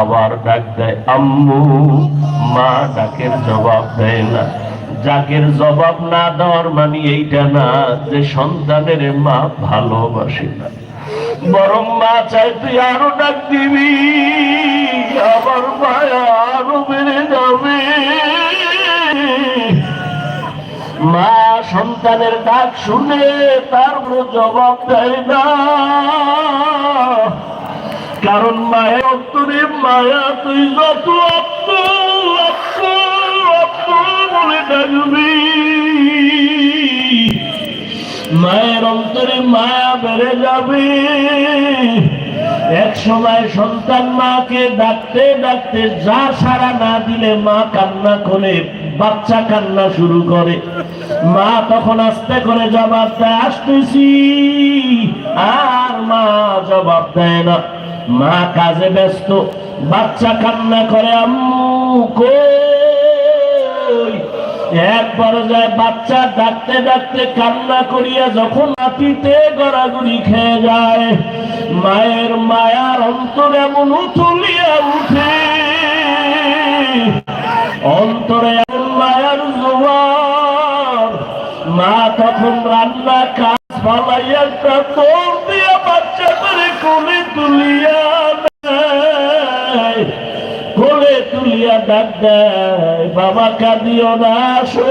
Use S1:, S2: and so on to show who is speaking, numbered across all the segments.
S1: আবার ডাক দেয়, আম্মু, মা ডাকের জবাব দেয় না। যাকের জবাব না দেওয়ার মানে এইটা না যে সন্তানের মা ভালোবাসে না। বরং মা চাই তুই আরও ডাক দিবি আমার মায়া আরও বেড়ে যাবে। মা সন্তানের ডাক শুনে তার জবাব দেয় না। কারণ মায়ের অন্তরে মায়া তুই যত বলে মায়ের অন্তরে মায়া বেড়ে যাবে। এক সময় সন্তান মাকে ডাকতে ডাকতে যা সারা না দিলে মা কান্না করে, বাচ্চা কান্না শুরু করে। মা তখন আস্তে করে জবাব দেয়, আসতেছি। আর মা জবাব দেয় না। মা কাজে ব্যস্ত, বাচ্চা কান্না করে, আম্মু কই? এক পর্যায়ে বাচ্চা ডাকতে ডাকতে কান্না করিয়া যখন নাতিতে গড়াগড়ি খেয়ে যায়, মায়ের মায়ার অন্তর এমন উথলিয়া উঠে। অন্তরে এমন মায়ার জোয়ার, মা তখন রান্না কাজ ফালাইয়া একটা কোলে তুলিয়া ডাক দেয়, বাবা কাঁদিও না আসো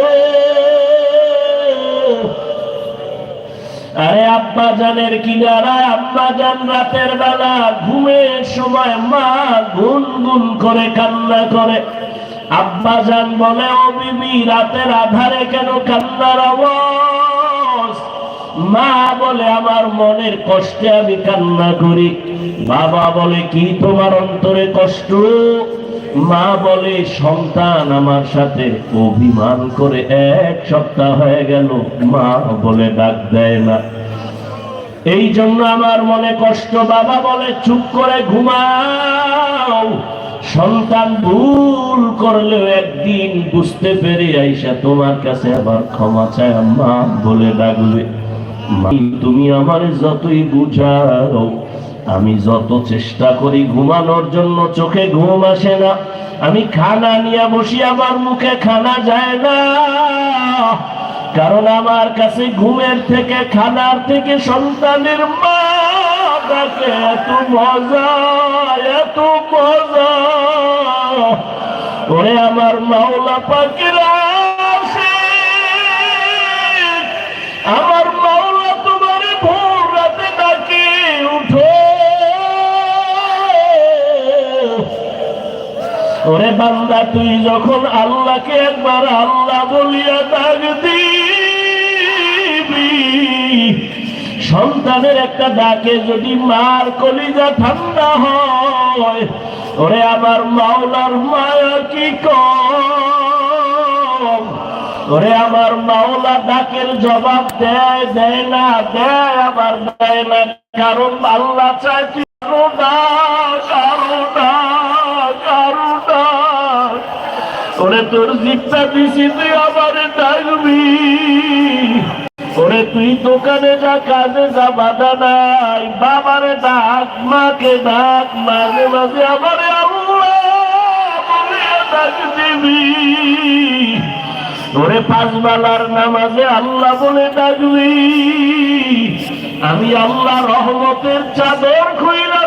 S1: আরে আব্বা জানের কিনারায়, আব্বা জান রাতের বেলা ঘুমের সময় মা গুন গুন করে কান্না করে। আব্বা জান বলে, ও বিবি, রাতের আধারে কেন কান্নার আওয়াজ? মা বলে, আমার মনের কষ্টে আমি কান্না করি। বাবা বলে, কি তোমার অন্তরে কষ্ট? মা বলে, সন্তান আমার সাথে অভিমান করে এক সপ্তাহ হয়ে গেল। মা বলে, ডাক দেয় না। এই জন্য আমার মনে কষ্ট। বাবা বলে, চুপ করে ঘুমাও। সন্তান ভুল করলেও একদিন বুঝতে পেরে আইসা তোমার কাছে আবার ক্ষমা চায়। মা বলে, ডাকবে। তুমি আমার যতই বুঝাও আমি যত চেষ্টা করি ঘুমানোর জন্য, চোখে ঘুম আসে না। আমি খানা নিয়ে বসি, আমার মুখে খানা যায় না। কারণ আমার কাছে ঘুমের থেকে, খানার থেকে সন্তানের মা এত মজা এত মজা। ওরে আমার মাওলা পাখিরা আমার ওরে বান্দা, তুই যখন আল্লাহকে একবার আল্লাহ বলিয়া ডাক দিবি, সন্তানের একটা ডাকে যদি মার কলিজা ঠান্ডা হয়, ওরে আমার মাওলার মায়া কি কম? ওরে আমার মাওলা ডাকের জবাব দেয় দেয় না, দেয়, আবার দেয় না, কারণ আল্লাহ চাই আরও ডাক, আরও ওরে তোর জিপটা দিছি তুই আবার ডাকবি ওরে তুই দোকানে যা, কাজে যা, বাধা নাই। বাবারে ডাক, মাকে ডাক, মাঝে মাঝে বলে ডাক দিবি। ওরে নামাজে আল্লাহ বলে ডাকবি। আমি আল্লাহ রহমতের চাদর খুইলা